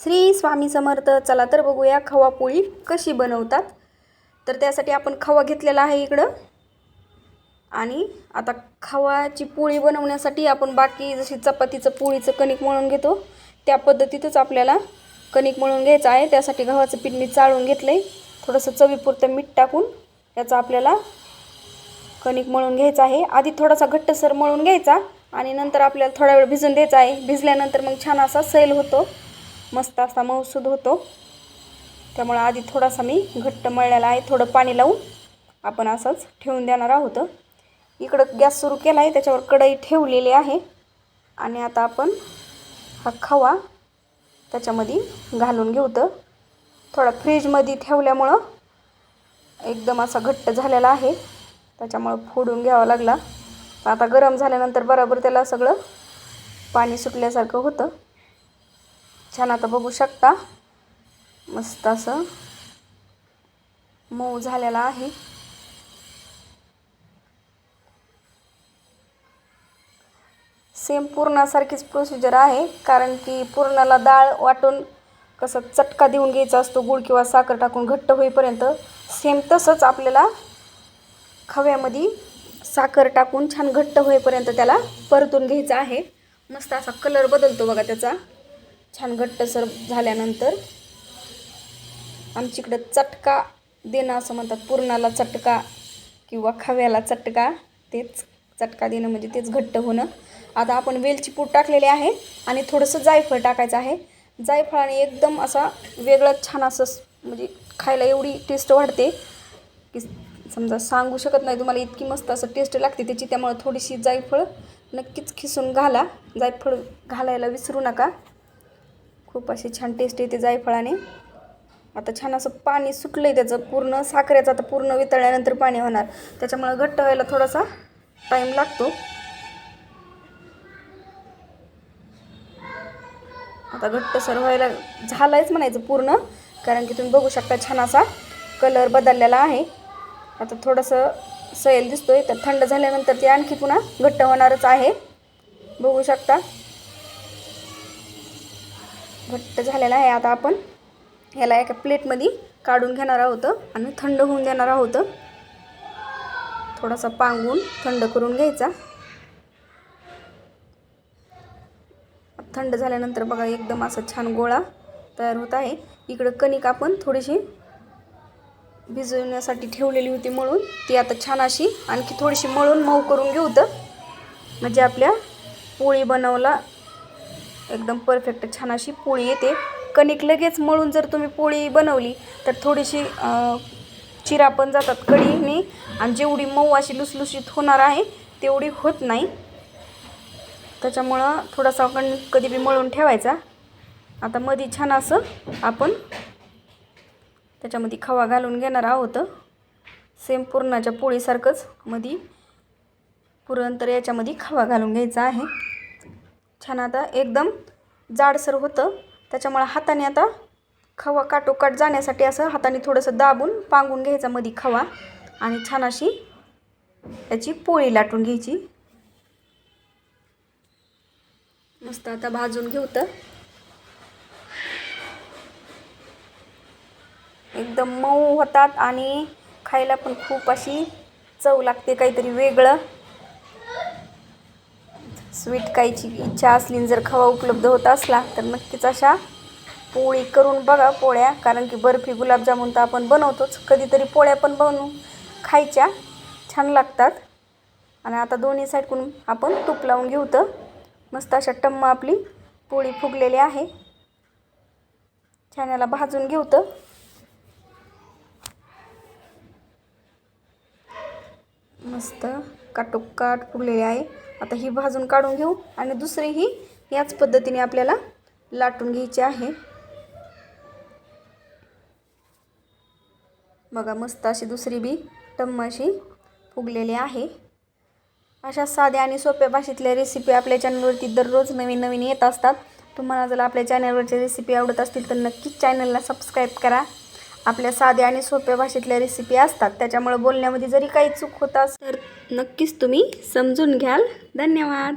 श्री स्वामी समर्थ चला तर बघूया खवा पोळी कशी बनवतात. तर त्यासाठी आपण खवा घेतलेला आहे इकडं. आणि आता खवाची पोळी बनवण्यासाठी आपण बाकी जशी चपातीचं पोळीचं कणिक मळून घेतो त्या पद्धतीतच आपल्याला कणिक मळून घ्यायचं आहे. त्यासाठी गव्हाचं पीठ मी चाळून घेतलं आहे थोडंसं चवीपुरतं मीठ टाकून याचा आपल्याला कणिक मळून घ्यायचं आहे. आधी थोडासा घट्टसर मळून घ्यायचा आणि नंतर आपल्याला थोडा वेळ भिजून द्यायचा आहे. भिजल्यानंतर मग छान असा सैल होतो. मस्त असा मऊसूद होतो. त्यामुळं आधी थोडासा मी घट्ट मळलेला आहे. थोडं पाणी लावून आपण असंच ठेवून देणार आहोत. इकडं गॅस सुरू केला आहे त्याच्यावर कढई ठेवलेली आहे. आणि आता आपण हा खवा त्याच्यामध्ये घालून घेऊ तर. थोडा फ्रीजमध्ये ठेवल्यामुळं एकदम असा घट्ट झालेला आहे. त्याच्यामुळं फोडून घ्यावा लागला. आता गरम झाल्यानंतर बरोबर त्याला सगळं पाणी सुटल्यासारखं होतं. छान आता बघू शकता. मस्त असं मऊ झालेला आहे. सेम पुरणासारखीच प्रोसिजर आहे कारण की पुरणाला डाळ वाटून कसं चटका देऊन घ्यायचा असतो गुळ किंवा साखर टाकून घट्ट होईपर्यंत सेम तसंच आपल्याला खव्यामध्ये साखर टाकून छान घट्ट होईपर्यंत त्याला परतून घ्यायचं आहे. मस्त असा कलर बदलतो बघा त्याचा. छान घट्टसर झाल्यानंतर आमच्याकडं चटका देणं असं म्हणतात पुरणाला चटका किंवा खव्याला चटका तेच चटका देणं म्हणजे तेच घट्ट होणं. आता आपण वेलची पूड टाकलेली आहे आणि थोडंसं जायफळ टाकायचं आहे. जायफळाने एकदम असा वेगळा छान असं म्हणजे खायला एवढी टेस्ट वाढते की समजा सांगू शकत नाही तुम्हाला इतकी मस्त असं टेस्ट लागते त्याची त्यामुळे थोडीशी जायफळ नक्कीच खिसून घाला. जायफळ घालायला विसरू नका. खूप अशी छान टेस्ट येते जायफळाने. आता छान असं पाणी सुटलं आहे त्याचं पूर्ण साखरेचं आता पूर्ण वितळल्यानंतर पाणी होणार. त्याच्यामुळं घट्ट व्हायला थोडासा टाईम लागतो. आता घट्टसर व्हायला झालायच म्हणायचं पूर्ण कारण की तुम्ही बघू शकता छान असा कलर बदललेला आहे. आता थोडंसं सैल दिसतोय तर थंड झाल्यानंतर ते आणखी पुन्हा घट्ट होणारच आहे. बघू शकता. घट्ट झालेला आहे. आता आपण ह्याला एका प्लेटमध्ये काढून घेणार आहोत आणि थंड होऊन देणार आहोत. थोडासा पांगून थंड करून घ्यायचा. थंड झाल्यानंतर बघा एकदम असा छान गोळा तयार होत आहे. इकडं कणिक आपण थोडीशी भिजवण्यासाठी ठेवलेली होती मळून. ती आता छान अशी आणखी थोडीशी मळून मऊ करून घेऊ तर. म्हणजे आपल्या पोळी बनवला एकदम परफेक्ट छान अशी पोळी येते. कणिक लगेच मळून जर तुम्ही पोळी बनवली तर थोडीशी चिरा पण जातात कढीने. आणि जेवढी मऊ अशी लुसलुशीत होणार आहे तेवढी होत नाही. त्याच्यामुळं थोडासा आपण कधी बी मळून ठेवायचा. आता मध्ये छान असं आपण त्याच्यामध्ये खवा घालून घेणार आहोत. सेम पुरणाच्या पोळीसारखंच मध्ये पुरण तर याच्यामध्ये खवा घालून घ्यायचा आहे. छान आता एकदम जाडसर होतं. त्याच्यामुळं हाताने आता खवा काटोकाट जाण्यासाठी असं हाताने थोडंसं दाबून पांगून घ्यायचा मध्ये खवा. आणि छान अशी त्याची पोळी लाटून घ्यायची. मस्त आता भाजून घेऊ तर एकदम मऊ होतात आणि खायला पण खूप अशी चव लागते काहीतरी वेगळं. स्वीट खायची इच्छा असली जर खवा उपलब्ध होत असला तर नक्कीच अशा पोळी करून बघा पोळ्या. कारण की बर्फी गुलाबजामुन तर आपण बनवतोच. कधीतरी पोळ्या पण बनवून खायच्या. छान लागतात. आणि आता दोन्ही साईडकडून आपण तूप लावून घेऊ तर मस्त अशा टम्म आपली पोळी फुगलेली आहे. छान याला भाजून घेऊ तर. मस्त काटोकाट फुगलेली आहे. आता ही भाजून काढून घेऊ आणि दुसरी ही याच पद्धतीने आपल्याला लाटून घ्यायची आहे. बघा मस्त अशी दुसरी बी टम्म अशी फुगलेली आहे. अशा साध्या आणि सोप्या भाषेतल्या रेसिपी आपल्या चॅनलवरती दररोज नवीन नवीन येत असतात. तुम्हाला जर आपल्या चॅनलवरच्या रेसिपी आवडत असतील तर नक्कीच चॅनलला सबस्क्राईब करा. आपल्या साध्या आणि सोप्या भाषेतल्या रेसिपी असतात. त्याच्यामुळे बोलण्यामध्ये जरी काही चूक होत असेल तर नक्कीच तुम्ही समजून घ्याल. धन्यवाद.